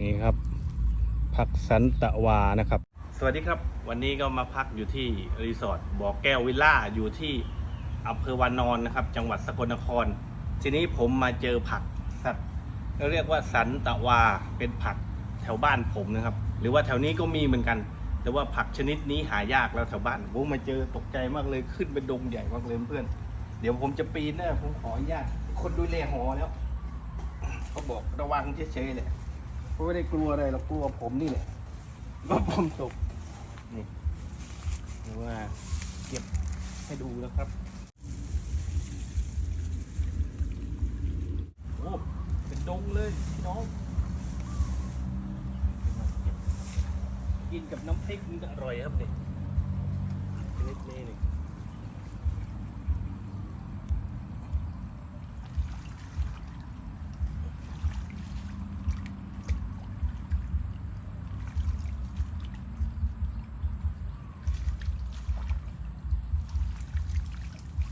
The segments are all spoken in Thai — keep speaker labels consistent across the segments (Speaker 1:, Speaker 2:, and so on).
Speaker 1: นี่ครับ ผักสันตะวานะครับ สวัสดีครับ วันนี้ก็มาพักอยู่ที่รีสอร์ทบ่อแก้ววิลล่าอยู่ที่อำเภอวานอนนะครับ จังหวัดสกลนคร ทีนี้ผมมาเจอผักสัตว์เรียกว่าสันตะวาเป็นผักแถวบ้านผมนะครับ หรือว่าแถวนี้ก็มีเหมือนกัน แต่ว่าผักชนิดนี้หายากแล้วแถวบ้านผมมาเจอตกใจมากเลยขึ้นเป็นดงใหญ่มากเลยเพื่อน เดี๋ยวผมจะปีนนะผมขออนุญาตคนดูแลหอแล้วเขาบอกระวังเฉยๆเล เขาไม่ได้กลัวอะไรเรากลัวผมนี่แหละว่าผมตกนี่หรือว่าเก็บให้ดูแล้วครับโอ้เป็นดงเลยพี่น้องกินกับน้ำพริกมันอร่อยครับนี่ยล็กๆนี่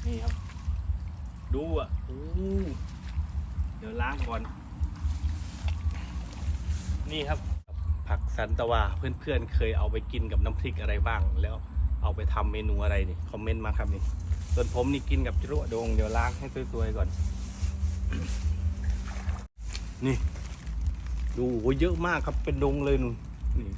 Speaker 1: นี่ครับ ดูอะโอ้เดี๋ยวล้างก่อน นี่ครับ ผักสันตะวาเพื่อนๆเคยเอาไปกินกับน้ำพริกอะไรบ้าง แล้วเอาไปทำเมนูอะไรนี่คอมเมนต์มาครับนี่ส่วนผมนี่กินกับจรวดดงเดี๋ยวล้างให้สวยๆก่อน นี่ ดูโอ้เยอะมากครับเป็นดงเลยนุ่นนี่